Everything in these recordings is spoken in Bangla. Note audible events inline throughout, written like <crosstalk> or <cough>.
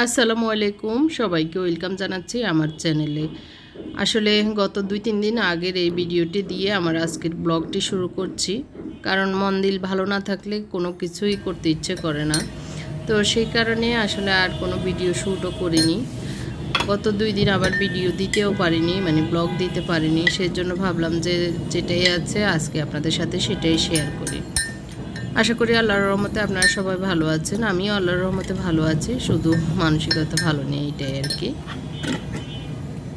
আসসালামু আলাইকুম। সবাইকে ওয়েলকাম জানাচ্ছি আমার চ্যানেলে। আসলে গত দুই, তিন দিন আগের এই ভিডিওটি দিয়ে আমার আজকের ব্লগটি শুরু করছি। কারণ মন দিল ভালো না থাকলে কোনো কিছুই করতে ইচ্ছে করে না। তো সেই কারণে আসলে আর কোনো ভিডিও শ্যুটও করিনি। গত দুই দিন আবার ভিডিও দিতেও পারিনি মানে ব্লগ দিতে পারিনি। সেই জন্য ভাবলাম যে যেটাই আছে আজকে আপনাদের সাথে সেটাই শেয়ার করি। আশা করি আল্লাহর রহমতে আপনারা সবাই ভালো আছেন। আমিও আল্লাহর রহমতে ভালো আছি, শুধু মানসিকতা ভালো নেই এটাই আর কি।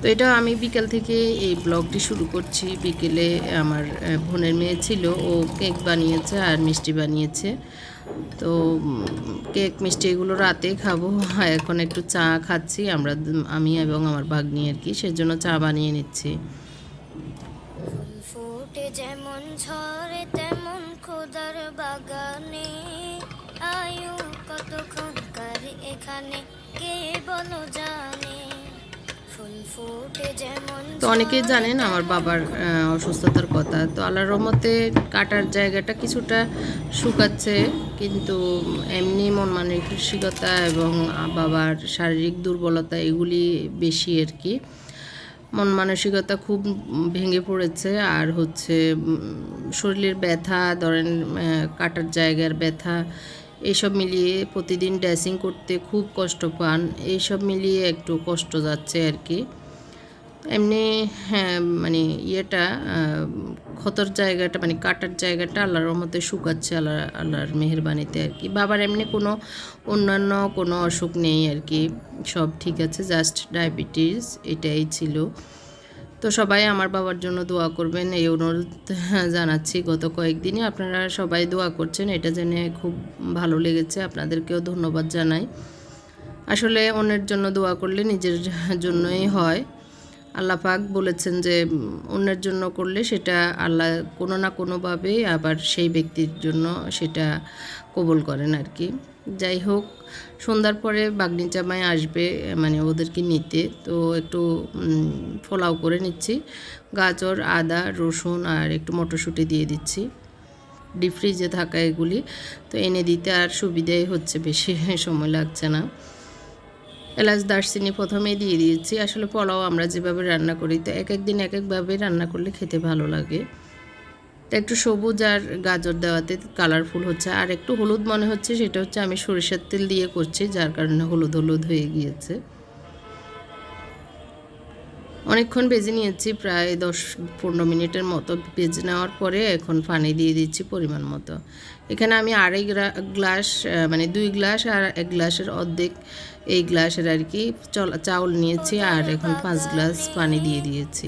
তো এটা আমি বিকেল থেকে এই ব্লগটি শুরু করছি। বিকেলে আমার বোনের মেয়ে ছিল, ও কেক বানিয়েছে আর মিষ্টি বানিয়েছে। তো কেক, মিষ্টি এগুলো রাতে খাব এখন একটু চা খাচ্ছি। আমরা আমি এবং আমার ভাগ্নি আর কি, সেজন্য চা বানিয়ে নিচ্ছি। যেমন ঝরে তেমন খোদার বাগানে। আয়ু কতক্ষণকার এখানে কে বলো জানে। তো অনেকেই জানেন আমার বাবার অসুস্থতার কথা। তো আল্লাহর রহমতে কাটার জায়গাটা কিছুটা শুকাচ্ছে কিন্তু এমনি মন মানে মানসিকতা এবং বাবার শারীরিক দুর্বলতা এগুলি বেশি আর কি। মন মানসিকতা খুব ভেঙে পড়েছে আর হচ্ছে শরীরের ব্যথা, ধরেন কাটার জায়গার ব্যথা এইসব মিলিয়ে প্রতিদিন ড্রেসিং করতে খুব কষ্ট পান। এইসব মিলিয়ে একটু কষ্ট যাচ্ছে আর কি। এমনি হ্যাঁ মানে ইয়েটা ক্ষতর জায়গাটা মানে কাটার জায়গাটা আল্লাহর রহমতে শুকাচ্ছে, আল্লাহ, আল্লাহর মেহরবানিতে আর কি। বাবার এমনি কোনো অন্যান্য কোনো অসুখ নেই আর কি, সব ঠিক আছে, জাস্ট ডায়াবেটিস, এটাই ছিল। তো সবাই আমার বাবার জন্য দোয়া করবেন, এই অনুরোধ <laughs> জানাচ্ছি। গত কয়েকদিনই আপনারা সবাই দোয়া করছেন, এটা জেনে খুব ভালো লেগেছে, আপনাদেরকেও ধন্যবাদ জানাই। আসলে অন্যের জন্য দোয়া করলে নিজের জন্যই হয়। আল্লাহ পাক বলেছেন যে অন্যের জন্য করলে সেটা আল্লাহ কোনো না কোনোভাবে আবার সেই ব্যক্তির জন্য সেটা কবুল করেন আর কি। যাই হোক, সন্ধ্যার পরে বাগনি জামাই আসবে মানে ওদেরকে নিতে। তো একটু পোলাও করে নিচ্ছি। গাজর, আদা, রসুন আর একটু মটরশুঁটি দিয়ে দিচ্ছি। ডিপ ফ্রিজে থাকা এগুলি। তো এনে দিতে আর সুবিধাই হচ্ছে বেশি, <laughs> সময় লাগছে না। এলাচ দারচিনি প্রথমেই দিয়ে দিয়েছি। আসলে পোলাও আমরা যেভাবে রান্না করি, তো এক একদিন এক একভাবে রান্না করলে খেতে ভালো লাগে। তো একটু সবুজ আর গাজর দেওয়াতে কালারফুল হচ্ছে। আর একটু হলুদ মনে হচ্ছে, সেটা হচ্ছে আমি সরিষার তেল দিয়ে করছি, যার কারণে হলুদ হলুদ হয়ে গিয়েছে। অনেকক্ষণ ভেজে নিয়েছি প্রায় দশ পনেরো মিনিটের মতো ভেজে নেওয়ার পরে এখন পানি দিয়ে দিচ্ছি পরিমাণ মতো। এখানে আমি আড়াই গ্লাস মানে দুই গ্লাস আর এক গ্লাসের অর্ধেক এই গ্লাসের আর কি চল- চাউল নিয়েছি আর এখন পাঁচ গ্লাস পানি দিয়ে দিয়েছি।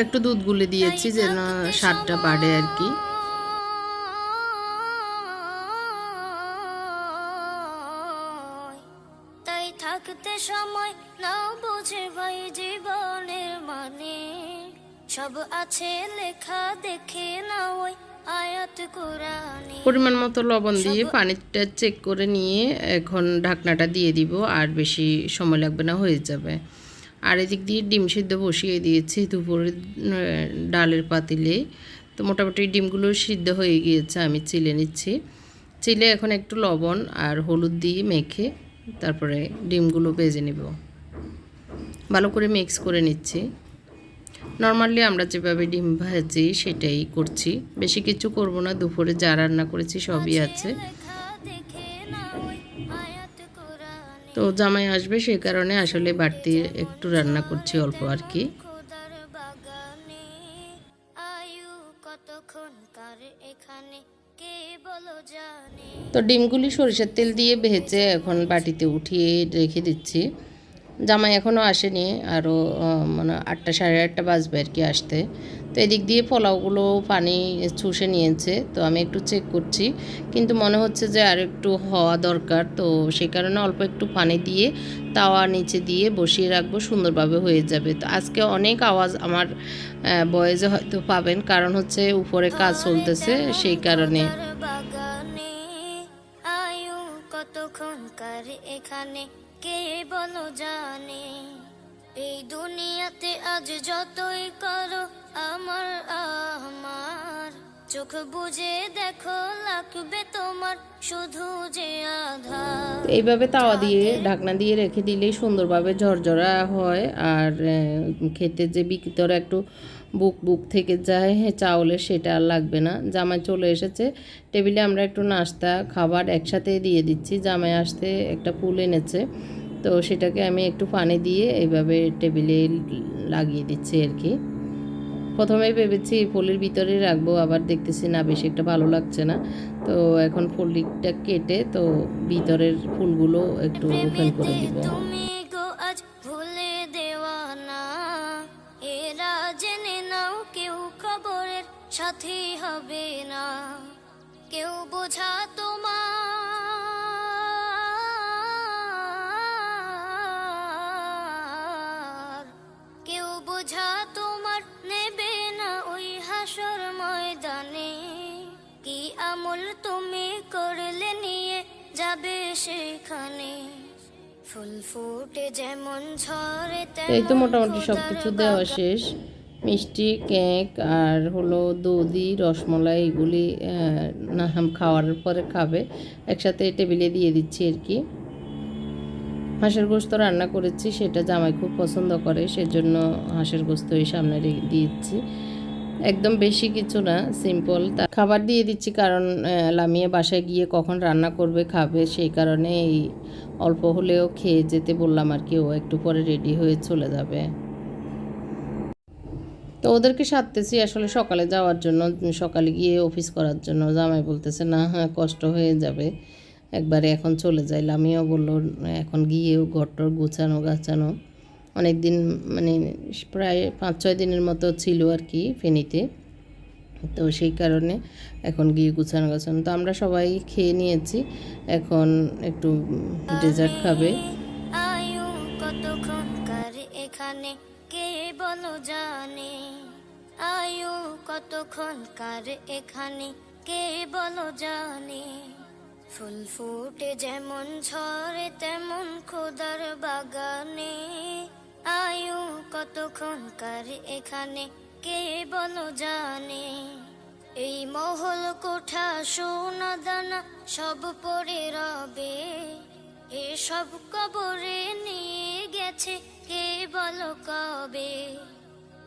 একটু দুধ গুলে দিয়েছি যেন স্বাদটা বাড়ে আর কি। থাকতে সময় নাও বুঝে ভাই জীবনের মানে। সব আছে লেখা দেখে না ওই পরিমাণ মতো লবণ দিয়ে পানিটা চেক করে নিয়ে এখন ঢাকনাটা দিয়ে দিব আর বেশি সময় লাগবে না হয়ে যাবে। আর এদিক দিয়ে ডিম সিদ্ধ বসিয়ে দিয়েছি দুপুরে ডালের পাতিলে। তো মোটামুটি ডিমগুলো সিদ্ধ হয়ে গিয়েছে আমি চিলে নিচ্ছি। চিলে এখন একটু লবণ আর হলুদ দিয়ে মেখে তারপরে ডিমগুলো ভেজে নেব। ভালো করে মিক্স করে নিচ্ছি। নর্মালি আমরা যেভাবে ডিম ভাজি সেটাই করছি। বেশি কিছু করব না, দুপুরে যা রান্না করেছি সবই আছে। তো জামাই আসবে সেই কারণে আসলে বাড়তি একটু রান্না করছি অল্প আর কি। তো ডিমগুলি সরিষার তেল দিয়ে ভেজে এখন বাটিতে উঠিয়ে রেখে দিচ্ছি। জামাই এখনও আসেনি, আরও মানে আটটা সাড়ে আটটা বাজবে আর কি আসতে। তো এদিক দিয়ে পোলাওগুলো পানি চুষে নিয়েছে, তো আমি একটু চেক করছি। কিন্তু মনে হচ্ছে যে আর একটু হওয়া দরকার, তো সেই কারণে অল্প একটু পানি দিয়ে তাওয়া নিচে দিয়ে বসিয়ে রাখব, সুন্দরভাবে হয়ে যাবে। তো আজকে অনেক আওয়াজ আমার বয়েজে হয়তো পাবেন, কারণ হচ্ছে উপরে কাজ চলতেছে, সেই কারণে। কতক্ষণকার এখানে কে বলো জানে? এই দুনিয়াতে আজ যতই করো আমার আমার। চোখ বুঝে দেখো লাগবে তোমার শুধু যে আধার। এইভাবে তাওয়া দিয়ে ঢাকনা দিয়ে রেখে দিলেই সুন্দরভাবে ঝরঝরা হয়। আর খেতে যে ভিতরে একটু বুক বুক থেকে যায় হ্যাঁ, চাউলে সেটা আর লাগবে না। জামাই চলে এসেছে। টেবিলে আমরা একটু নাস্তা খাবার একসাথে দিয়ে দিচ্ছি। জামাই আসতে একটা ফুল এনেছে। তো সেটাকে আমি একটু পানি দিয়ে এইভাবে টেবিলে লাগিয়ে দিচ্ছি আর কি। প্রথমে ভেবেছি ফুলের ভিতরে রাখব, আবার দেখতেছি না বেশি একটা ভালো লাগছে না। তো এখন ফুলটা কেটে তো ভিতরের ফুলগুলো একটু ওপেন করে দিব। সাথী হবে না। কেউ বোঝা তোমার আমল তুমি করলে নিয়ে যাবে সেখানে। ফুল ফুটে যেমন ঝরে এই তো মোটামুটি সব কিছু দেওয়া শেষ। মিষ্টি কেক আর হলো দধি রসমলাই এগুলি আহ, না খাওয়ার পরে খাবে। একসাথে টেবিলে দিয়ে দিচ্ছি আর কি। হাঁসের গোস্ত রান্না করেছি সেটা জামাই খুব পছন্দ করে সেজন্য হাঁসের গোস্তই সামনে রেখে দিয়েছি একদম বেশি কিছু না সিম্পল তা খাবার দিয়ে দিচ্ছি কারণ লামিয়ে বাসায় গিয়ে কখন রান্না করবে, খাবে, সেই কারণে এই অল্প হলেও খেয়ে যেতে বললাম আর কি, ও একটু পরে রেডি হয়ে চলে যাবে। তো ওদেরকে সারতেছি আসলে সকালে যাওয়ার জন্য, সকালে গিয়ে অফিস করার জন্য। জামাই বলতেছে, না হ্যাঁ কষ্ট হয়ে যাবে। একবারে এখন চলে যাই আমিও বলল, এখন গিয়েও ঘরটর গুছানো, গাছানো। অনেক দিন মানে প্রায় পাঁচ ছয় দিনের মতো ছিল আর কি ফেনীতে। তো সেই কারণে এখন গিয়ে গুছানো গাছানো। তো আমরা সবাই খেয়ে নিয়েছি। এখন একটু ডেজার্ট খাবে। আয়ু কতক্ষণ কার এখানে? কে বলো জানে? আয়ু কতক্ষণ কার এখানে? কে বলো জানে? ফুল ফুটে যেমন ঝরে তেমন খোদার বাগানে। আয়ু কতক্ষণ কার এখানে? কে বলো জানে? এই মহল কোঠা, সোনা দানা সব পরে রবে। এসব কবরে নিয়ে গেছে কে বলো কবে?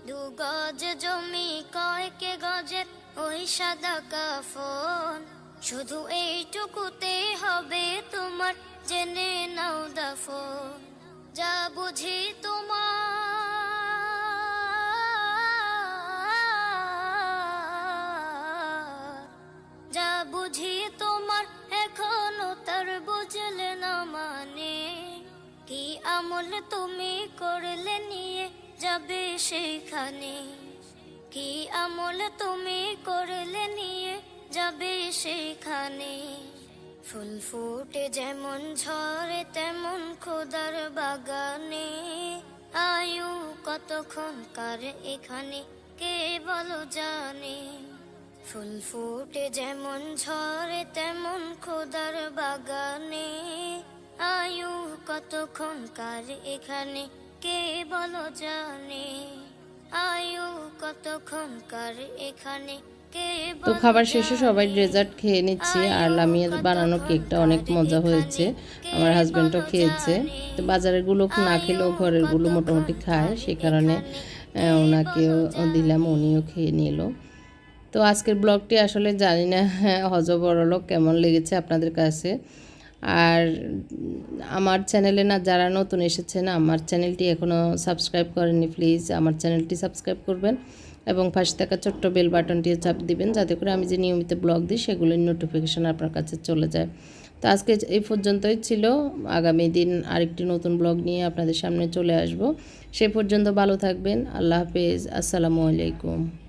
দু গজ জমি কয়েক গজের ওই সাদা কাফন। শুধু এইটুকুতে হবে তোমার, জেনে নাও দাফন। যা বুঝি তোমার। যা বুঝি তোমার, এখনও তার বুঝলে না মানে। কি আমল তুমি করলে নিয়ে যাবে সেখানে কি আমল তুমি করলে নিয়ে যাবে সেখানে ফুল ফুটে যেমন ঝরে, তেমন খোদার বাগানে। আয়ু কতক্ষণ কার এখানে, কে বলো জানে? ফুল ফুটে যেমন ঝরে, তেমন খোদার বাগানে। আয়ু কতক্ষণ কার এখানে, কে বলো জানে? আয়ু কতক্ষণ কার এখানে তো খাবার শেষে সবাই ডেজার্ট খেয়ে নিচ্ছি আর লামিয়ার বানানো কেকটা অনেক মজা হয়েছে। আমার হাজব্যান্ডও খেয়েছে। তো বাজারেরগুলো না খেলেও ঘরেরগুলো মোটামুটি খায়। সে কারণে ওনাকেও দিলাম উনিও খেয়ে নিল। তো আজকের ব্লগটি আসলে জানি না হজবরল কেমন লেগেছে আপনাদের কাছে? আর আমার চ্যানেলে না যারা নতুন এসেছেন আমার চ্যানেলটি এখনও সাবস্ক্রাইব করেননি প্লিজ আমার চ্যানেলটি সাবস্ক্রাইব করবেন এবং পাশে থাকা ছোট্ট বেল বাটনটিও চাপ দিবেন যাতে করে আমি যে নিয়মিত ব্লগ দিই সেগুলোর নোটিফিকেশান আপনার কাছে চলে যায়। তো আজকে এই পর্যন্তই ছিল। আগামী দিন আরেকটি নতুন ব্লগ নিয়ে আপনাদের সামনে চলে আসব। সে পর্যন্ত ভালো থাকবেন। আল্লাহ হাফেজ। আসসালামু আলাইকুম।